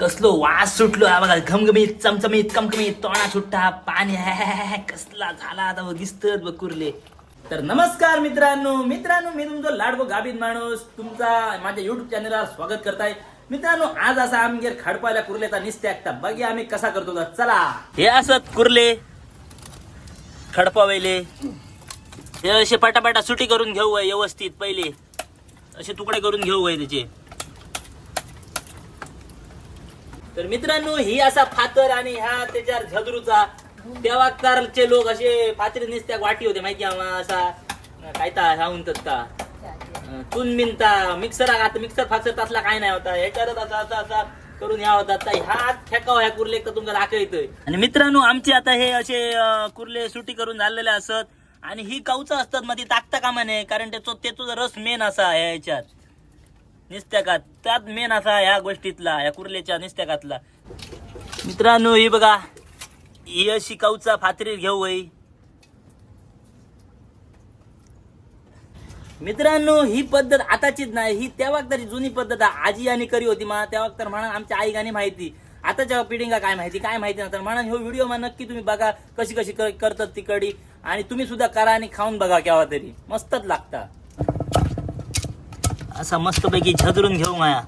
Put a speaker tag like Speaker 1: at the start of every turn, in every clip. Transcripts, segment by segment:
Speaker 1: कसलो वास सुटलो हा बघा. घमघमीत चमचमीत कमकमीत तोंडा सुट्टा पाणी कसला झाला आता बघ दिसतच बघ कुर्ले. तर नमस्कार मित्रांनो. मित्रांनो मी तुमचा लाडको गाभीत माणूस. तुमचा माझ्या युट्यूब चॅनलला स्वागत करताय. मित्रांनो आज असा आमगेर खडपायला कुर्लेचा निस्त्यागता बघी आम्ही कसा करतो तर. चला. हे असत कुर्ले. खडपावेले. हे असे पटापटा सुटी करून घेऊ व्यवस्थित पहिले. असे तुकडे करून घेऊ आहे त्याचे. तर मित्रांनो ही असा फातर आणि ह्या त्याच्यावर झदरूचा तेव्हा वागतारचे लोक असे फातरी निसत्या वाटी होते माहिती आम्हा असा काय ता ह्या का चून मिनता मिक्सर आता मिक्सर फाचर तसला काय नाही होता. ह्याच्यात असा असा असा करून या होता. आता ह्या फेकाव ह्या कुर्ले तर तुमचा दाखवतोय आणि मित्रांनो आमचे आता हे असे कुर्ले सुटी करून झालेले असत. आणि ही कवच असतात मग ती टाकता कामा नये कारण त्याचो त्याचो रस मेन असा ह्या याच्यात. निस्त्याकात. त्यात मेन असा ह्या गोष्टीतला ह्या कुर्लेच्या निस्त्याकातला. मित्रांनो ही बघा. ही अशी कवचा फातरी घेऊ वई मित्रांनो ही पद्धत आताचीच नाही. ही त्या वक्ताची जुनी पद्धत आहे. आजी आणि करी होती मा. त्या तर म्हणा आमच्या आई गाणी माहिती. आताच्या पिढींगा काय माहिती काय माहिती नंतर म्हणा ह्यो व्हिडिओ मग नक्की तुम्ही बघा. कशी कशी करतात ती कडी. आणि तुम्ही सुद्धा करा आणि खाऊन बघा केव्हा तरी. मस्तच लागता. असा मस्तपैकी झदरून घेऊ माया.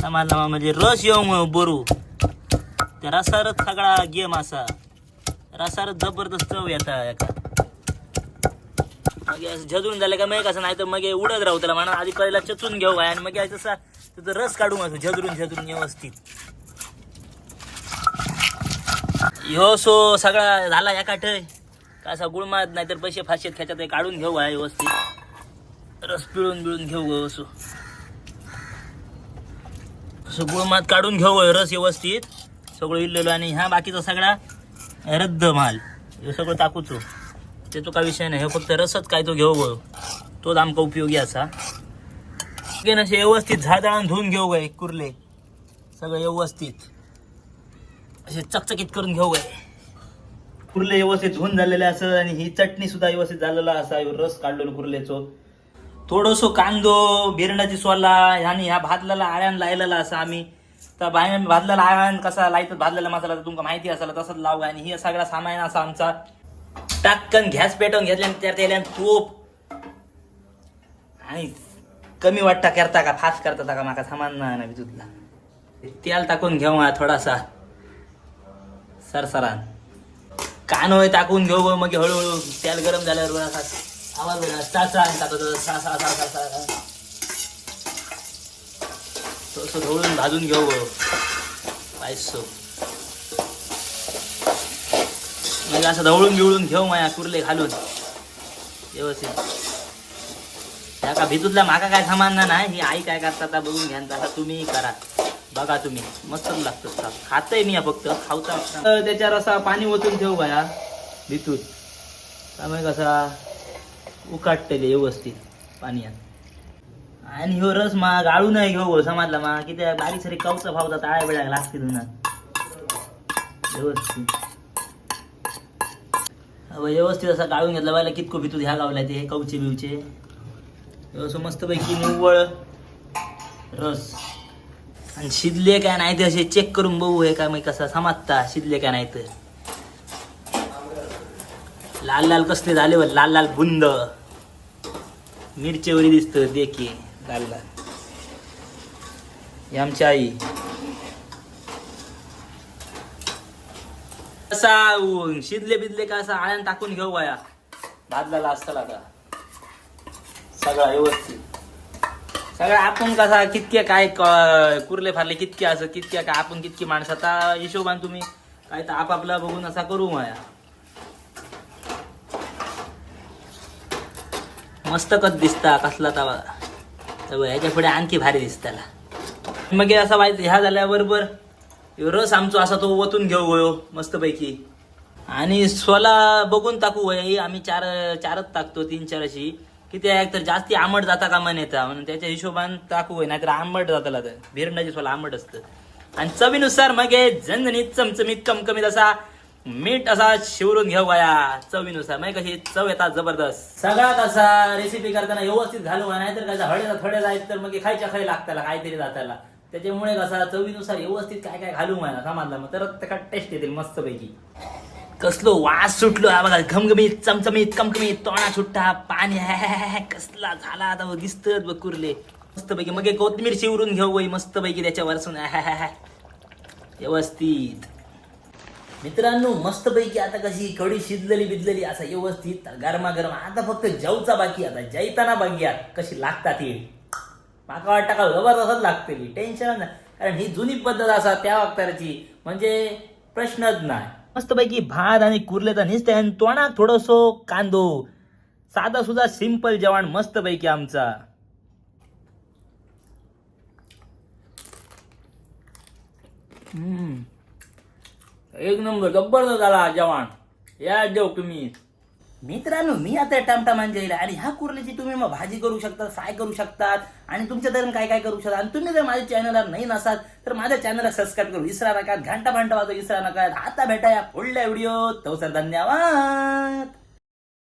Speaker 1: समाजला म्हणजे रस येऊ बोरू. त्या रसारच सगळा गेम असा. रसारच जबरदस्त चव येता एका. मग असं झदरून झालं का मग कसं नाही तर मग उडत राहू त्याला म्हणा आधी पहिला चचून घेऊ काय आणि मग हे तसा तिथं रस काढून असं झदरून झदरून व्यवस्थित. ह्यो सो सगळा झाला एका ठय कसा गुळमात नाहीतर पैसे फाशेत खेच्यात काढून घेऊ आहे व्यवस्थित. रस पिळून बिळून घेऊ गं असो. असं गुळमात काढून घेऊ रस व्यवस्थित. सगळं इल्लेलो आणि ह्या बाकीचा सगळा रद्द माल हे सगळं टाकूचो. त्याचा काय विषय नाही. हे फक्त रसच काय तो घेऊ गो. तोच आमका उपयोगी असा. ना असे व्यवस्थित झाडाळून धुवून घेऊ गय कुर्ले. सगळं व्यवस्थित. असे चकचकीत करून घेऊ गय कुर्ले व्यवस्थित धुवून झालेले असं आणि ही चटणी सुद्धा व्यवस्थित झालेला असा. रस काढलेलो कुर्लेचो. थोडंसं कांदो बिरंडाची सोला आणि ह्या भाजलेला आळ्यान लायलेला असं आम्ही. तर बाय भाजलेला आळ्यान कसा लायतात भाजलेला मसाला तर तुमका माहिती असेल तसंच लाव. आणि हे सगळा सामान असा आमचा. टाक्कन घॅस पेटवून घेतल्यान त्याला येल्यान तूप. आणि कमी वाटता करता का फास्ट करता का माका सामान ना विद्युतला तेल टाकून घेऊ हा थोडासा. सरसरान. कानोय टाकून घेऊ मग हळूहळू तेल गरम झाल्यावर असा आवाज बघा चाचा आणि टाकतो सा सा सा सा सा थोडंसं ढवळून भाजून घेऊ गं. पायसो म्हणजे असं ढवळून बिवळून घेऊ माया कुर्ले घालून. व्यवस्थित. त्या का भितूतला माका काय सामान नाही ही आई काय करता आता बघून घ्या तसा तुम्ही करा. बघा तुम्ही. मस्तच लागतो खातय मी फक्त. खावता त्याच्यावर असा पाणी ओतून ठेवू का या भितूत. त्यामुळे कसा उकाटतले व्यवस्थित पाण्यात. आणि ह्यो रस मा गाळू नाही घेऊ समाजला मा किती बारीक सारी कवचा भावता ताळ्या बिळ्या लागते उन्हात. व्यवस्थित. व्यवस्थित असा गाळून घेतला पाहिजे कितको भितू ह्या गावला ते कवचे बिवचे. असं मस्तपैकी निव्वळ रस. आणि शिजले काय नाही ते असे चेक करून बघू हे काय मग कसा समाजता. शिजले काय नाही तर लाल लाल कसले झाले बघ लाल लाल बुंद. मिरचेवरी दिसत देखी लाल लाल. ही आमची आई. असा शिदले शिजले बिजले का असा आळ्यान टाकून घेऊ वया भाजलेला असताना का सगळा व्यवस्थित. सगळं आपण कसा कितके काय क- कुर्ले फारले कितके असं कितके काय आपण कितकी माणसं. आता हिशोबान तुम्ही काय तर आपापला बघून असा करू माया मस्त कच दिसता कसला तवा. तर ह्याच्या पुढे आणखी भारी दिसताला मग असा वाईट ह्या झाल्याबरोबर रस आमचो असा तो ओतून घेऊ गयो मस्तपैकी. आणि स्वला बघून टाकू वय आम्ही चार चारच टाकतो तीन चार अशी. किती आहे तर जास्ती आंबट जाता कामा नेता म्हणून त्याच्या हिशोबान टाकू होय नाहीतर आंबट जाताला तर. भिरंडाची सोला आंबट असतं. आणि चवीनुसार मग हे झणझणीत चमचमीत कमकमीत असा मीठ असा शिवरून घेऊ गया चवीनुसार म्हणजे कशी? चव येतात जबरदस्त. सगळ्यात असा रेसिपी करताना व्यवस्थित घालू नाहीतर काय हळद थोडे जायचं तर मग खायच्या खाई लागताला काहीतरी जाताला. त्याच्यामुळे कसा चवीनुसार व्यवस्थित काय काय घालू मला समाजला? मग तरच त्याला टेस्ट येतील मस्तपैकी. कसलो वास सुटलो हा बघा. घमघमीत चमचमीत कमकमीत तोंडा सुट्टा पाणी है, कसला झाला आता दिसतच बघ कुर्ले. मस्तपैकी. मग कोथमीर शिवरून घेऊ मस्तपैकी त्याच्यावर सुन व्यवस्थित. मित्रांनो मस्तपैकी आता कशी कडी शिजलेली बिजलेली असं व्यवस्थित गरमागरम. आता फक्त जेवचा बाकी आता जैताना बघूया कशी लागतात ही. माका वाटतं का जबरदस्तच लागतेली टेन्शन नाही. कारण ही जुनी पद्धत असा त्या वक्ताची म्हणजे प्रश्नच नाही. मस्तपैकी भात आणि कुर्ले तर निसते आणि तोंडात थोडंसो कांदो. साधा सुद्धा सिंपल जेवण मस्तपैकी आमचा. हम्म. एक नंबर जबरदस्त झाला जवान. या देव तुम्ही. मित्रांनो मी आता टमटमान जाईल आणि ह्या कुर्ल्याची तुम्ही मग भाजी करू शकता फ्राय करू शकतात. आणि तुमच्या धरण काय काय करू शकता. आणि तुम्ही जर माझ्या चॅनलला नाही नसाल तर माझ्या चॅनलला सबस्क्राईब करू. विसरा नका घंटा भांटा वाजवा विसरा नका. आता भेटा या पुढल्या व्हिडिओ तो सर धन्यवाद.